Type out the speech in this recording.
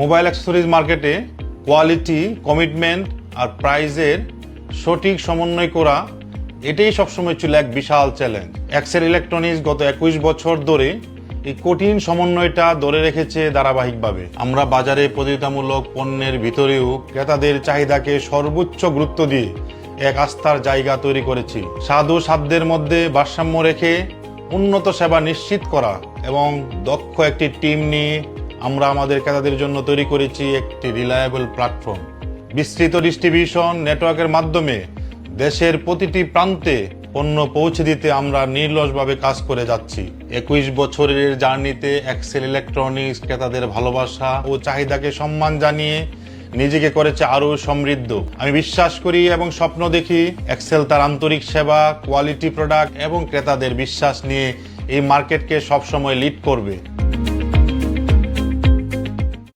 Mobile accessories মার্কেটে quality, commitment আর প্রাইজের সঠিক সমন্বয় করা, এটাই সবসময় ছিল এক বিশাল চ্যালেঞ্জ। এক্সেল ইলেকট্রনিক্স গত একুশ বছর ধরে এই কঠিন সমন্বয়টা ধরে রেখেছে ধারাবাহিকভাবে। আমরা বাজারে প্রতিযোগিতামূলক পণ্যের ভিতরেও ক্রেতাদের চাহিদাকে সর্বোচ্চ গুরুত্ব দিয়ে এক আস্থার জায়গা তৈরি করেছি। সাধু সাধ্যের মধ্যে ভারসাম্য রেখে উন্নত সেবা নিশ্চিত করা এবং দক্ষ একটি টিম নিয়ে আমরা আমাদের ক্রেতাদের জন্য তৈরি করেছি একটি রিলায়েবল প্ল্যাটফর্ম। বিস্তৃত ডিস্ট্রিবিউশন নেটওয়ার্কের মাধ্যমে দেশের প্রতিটি প্রান্তে পণ্য পৌঁছে দিতে আমরা নির্লসভাবে কাজ করে যাচ্ছি। একুশ বছরের জার্নিতে এক্সেল ইলেকট্রনিক্স ক্রেতাদের ভালোবাসা ও চাহিদাকে সম্মান জানিয়ে নিজেকে করেছে আরও সমৃদ্ধ। আমি বিশ্বাস করি এবং স্বপ্ন দেখি এক্সেল তার আন্তরিক সেবা, কোয়ালিটি প্রোডাক্ট এবং ক্রেতাদের বিশ্বাস নিয়ে এই মার্কেটকে সবসময় লিড করবে।